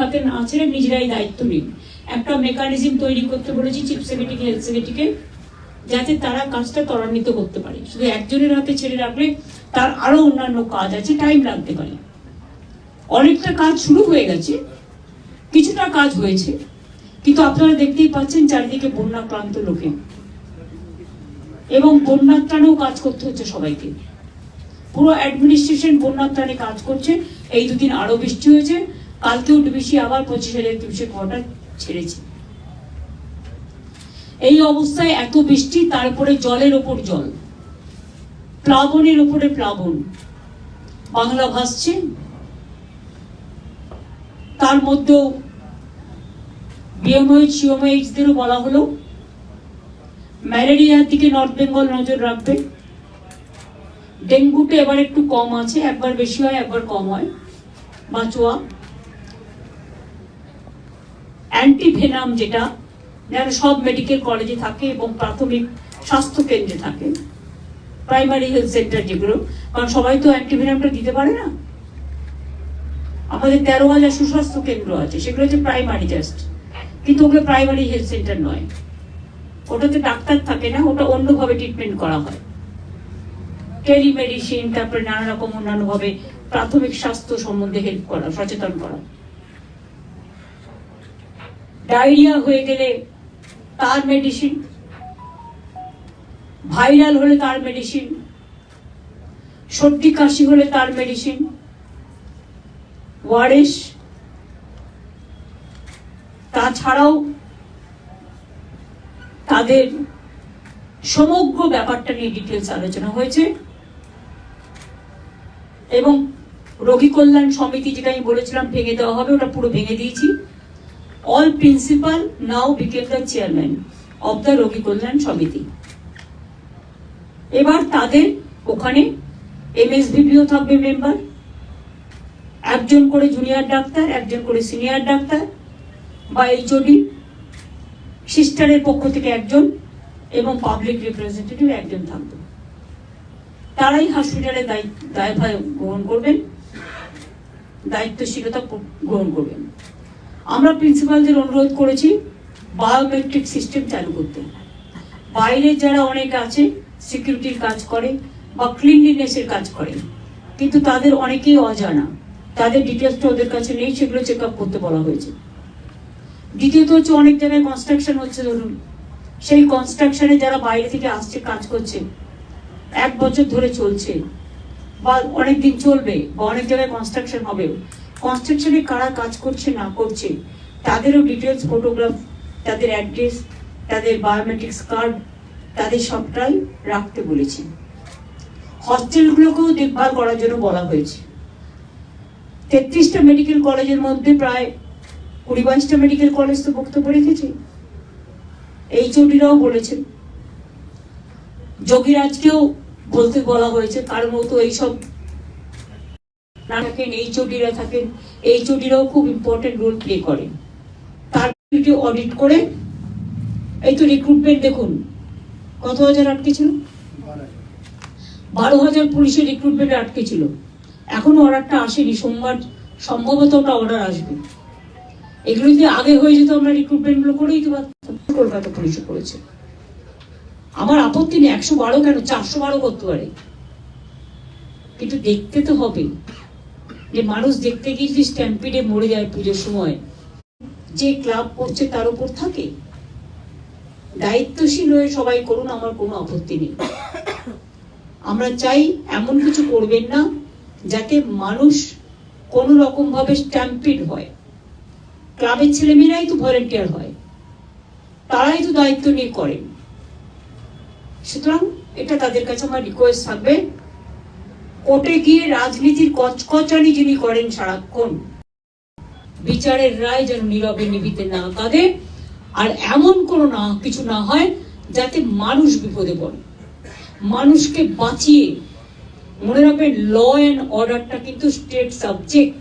হাতে না ছেড়ে নিজেরাই দায়িত্ব নিন। একটা মেকানিজম তৈরি করতে বলেছি চিফ সেক্রেটারি হেলথ সেক্রেটারিকে যাতে তারা কাজটা ত্বরান্বিত করতে পারে। শুধু একজনের হাতে ছেড়ে রাখলে তার আরও অন্যান্য কাজ আছে টাইম লাগতে পারে। অনেকটা কাজ শুরু হয়ে গেছে, কিছুটা কাজ হয়েছে, কিন্তু আপনারা দেখতেই পাচ্ছেন চারিদিকে বন্যা বন্যাক্রান্ত লোকে। এবং বন্যার ত্রাণেও কাজ করতে হচ্ছে সবাইকে। পুরো অ্যাডমিনিস্ট্রেশন বন্যার ত্রাণে কাজ করছে, এই দুদিন আরও বৃষ্টি হয়েছে কালকেও ডিবিসি আবার পঁচিশ হাজার কিউসেক ওয়াটার ছেড়েছে। এই অবস্থায় এত বৃষ্টি, তারপরে জলের ওপর জল। প্লাবনের ওপরে প্লাবন। বাংলা ভাসছে। তার মধ্যেও বিএমএইচ সিওমএইচদেরও বলা হলো, ম্যালেরিয়ার দিকে নর্থ বেঙ্গল নজর রাখবে। ডেঙ্গুটা এবার একটু কম আছে, একবার বেশি হয়, একবার কম হয়। বাঁচোয়া। অ্যান্টিভেনাম যেটা যেন সব মেডিকেল কলেজে থাকে এবং প্রাথমিক স্বাস্থ্য কেন্দ্রে থাকে প্রাইমারি হেলথ সেন্টার যেগুলো, কারণ সবাই তো অ্যান্টিভেনামটা দিতে পারে না। আমাদের তেরো হাজার সুস্বাস্থ্য কেন্দ্র আছে, সেগুলো হচ্ছে প্রাইমারি জাস্ট কিন্তু ওগুলো প্রাইমারি হেলথ সেন্টার নয়। ওটাতে ডাক্তার থাকে না, ওটা অন্যভাবে ট্রিটমেন্ট করা হয়। টেলিমেডিসিন তারপরে নানা রকম অন্যান্য ভাবে প্রাথমিক স্বাস্থ্য সম্বন্ধে হেল্প করা, সচেতন করা। ডায়রিয়া হয়ে গেলে তার মেডিসিন ভাইরাল হলে তার মেডিসিন সর্দি কাশি হলে তার মেডিসিন ওয়ারেস তাছাড়াও তাদের সমগ্র ব্যাপারটা নিয়ে ডিটেলস আলোচনা হয়েছে। এবং রোগী কল্যাণ সমিতি যেটা আমি বলেছিলাম ভেঙে দেওয়া হবে, ওটা পুরো ভেঙে দিয়েছি। All principal now became the chairman of the রোগী কল্যাণ সমিতি এবার তাদের ওখানে এমএসভিপিও থাকবে মেম্বার একজন করে জুনিয়র ডাক্তার, একজন করে সিনিয়র ডাক্তার, বা এইচওডি সিস্টারের পক্ষ থেকে একজন এবং পাবলিক রিপ্রেজেন্টেটিভ একজন থাকবে। তারাই হসপিটালে দায়িত্ব, দায়ভার গ্রহণ করবেন, দায়িত্বশীলতা গ্রহণ করবেন। আমরা প্রিন্সিপালদের অনুরোধ করেছি বায়োমেট্রিক সিস্টেম চালু করতে। বাইরে যারা অনেক আছে, সিকিউরিটির কাজ করে বা ক্লিনলিনেসের কাজ করে, কিন্তু তাদের অনেকেই অজানা। তাদের ডিটেলসটা ওদের কাছে নেই, সেগুলো চেক আপ করতে বলা হয়েছে। দ্বিতীয়ত হচ্ছে অনেক জায়গায় কনস্ট্রাকশন হচ্ছে, ধরুন। সেই কনস্ট্রাকশনে যারা বাইরে থেকে আসছে, কাজ করছে, এক বছর ধরে চলছে, বা অনেক দিন চলবে, বা অনেক জায়গায় কনস্ট্রাকশন হবে কনস্ট্রাকশনে কারা কাজ করছে, না করছে, তাদেরও ডিটেলস ফটোগ্রাফ তাদের অ্যাড্রেস তাদের বায়োমেট্রিক্স কার্ড তাদের সবটাই রাখতে বলেছি। হস্টেলগুলোকেও দেখভাল করার জন্য বলা হয়েছে। তেত্রিশটা মেডিকেল কলেজের মধ্যে প্রায় কুড়ি বাইশটা মেডিকেল কলেজ তো বক্তব্য রেখেছে। এই চটিরাও বলেছেন যোগীরাজকেও বলতে বলা হয়েছে কারণ মতো এইসব থাকেন, এই চটিরা থাকেন, এই চটিরাও খুব ইম্পর্টেন্ট রোল প্লে করেন তার ভিডিও অডিট করে, এই তো রিক্রুটমেন্ট দেখুন, কত হাজার আটকে ছিল? বারো হাজার পুলিশের রিক্রুটমেন্ট আটকে ছিল। এখনও অর্ডারটা আসেনি, সোমবার সম্ভবত ওটা অর্ডার আসবে। এগুলো যদি আগে হয়ে যেত, আমরা রিক্রুটমেন্টগুলো করেই তো কলকাতা পুলিশে করেছে। আমার আপত্তি নেই, একশো বারো কেন? চারশো বারো করতে পারে। কিন্তু দেখতে তো হবে। যে মানুষ দেখতে গিয়ে যদি স্ট্যাম্পিডে মরে যায় পুজোর সময়, যে ক্লাব করছে তার উপর থাকে। দায়িত্বশীল হয়ে সবাই করুন, আমার কোনো আপত্তি নেই। আমরা চাই এমন কিছু করবেন না, যাতে মানুষ কোনো রকম ভাবে স্ট্যাম্পিড হয়। ক্লাবের ছেলেমেয়েরাই তো ভলেন্টিয়ার হয়, তারাই তো দায়িত্ব নিয়ে করেন। সুতরাং এটা তাদের কাছে আমার রিকোয়েস্ট থাকবে। কোর্টে গিয়ে রাজনীতির কচকচানি যিনি করেন সারাক্ষণ, বিচারের রায় যেন নীরবে নিবিতে না কাঁদে, আর এমন কোনো না, কিছু না হয় যাতে মানুষ বিপদে পড়ে। মানুষকে বাঁচিয়ে মনে রাখবেন ল অ্যান্ড অর্ডারটা কিন্তু স্টেট সাবজেক্ট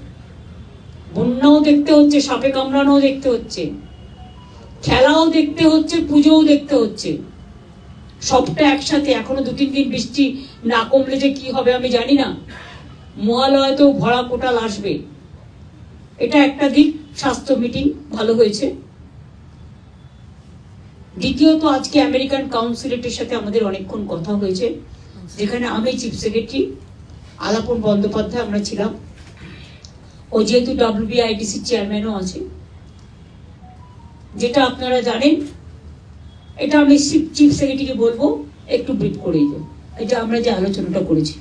বন্যাও দেখতে হচ্ছে, সাপে কামড়ানোও দেখতে হচ্ছে, খেলাও দেখতে হচ্ছে, পুজোও দেখতে হচ্ছে। সবটা একসাথে, এখনও দু, তিন দিন বৃষ্টি না কমলে যে কি হবে আমি জানি না। মহালয়তেও ভরা কোটাল আসবে। এটা একটা দিক, স্বাস্থ্য মিটিং ভালো হয়েছে। দ্বিতীয়ত, আজকে আমেরিকান কাউন্সিলেটের সাথে আমাদের অনেকক্ষণ কথা হয়েছে, যেখানে আমি চিফ সেক্রেটারি আলাপন বন্দ্যোপাধ্যায় আমরা ছিলাম। ও যেহেতু ডাব্লিউবিআইডিসি চেয়ারম্যানও আছে। যেটা আপনারা জানেন এটা আমি চিফ সেক্রেটারিকে বলব একটু ব্রিফ করে এটা আমরা যে আলোচনাটা করেছি।